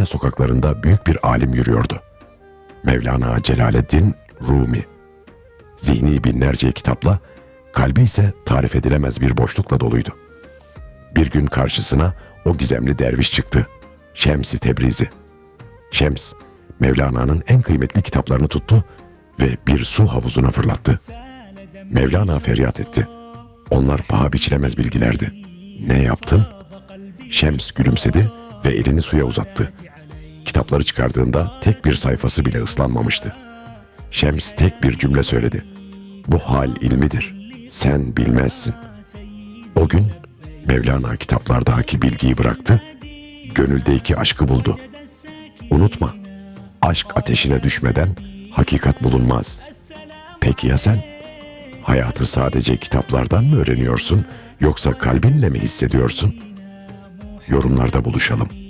Konya sokaklarında büyük bir alim yürüyordu. Mevlana Celaleddin Rumi. Zihni binlerce kitapla, kalbi ise tarif edilemez bir boşlukla doluydu. Bir gün karşısına o gizemli derviş çıktı. Şems-i Tebrizi. Şems, Mevlana'nın en kıymetli kitaplarını tuttu ve bir su havuzuna fırlattı. Mevlana feryat etti. Onlar paha biçilemez bilgilerdi. Ne yaptın? Şems gülümsedi ve elini suya uzattı. Kitapları çıkardığında tek bir sayfası bile ıslanmamıştı. Şems tek bir cümle söyledi. Bu hal ilmidir. Sen bilmezsin. O gün Mevlana kitaplardaki bilgiyi bıraktı, gönüldeki aşkı buldu. Unutma, aşk ateşine düşmeden hakikat bulunmaz. Peki ya sen? Hayatı sadece kitaplardan mı öğreniyorsun yoksa kalbinle mi hissediyorsun? Yorumlarda buluşalım.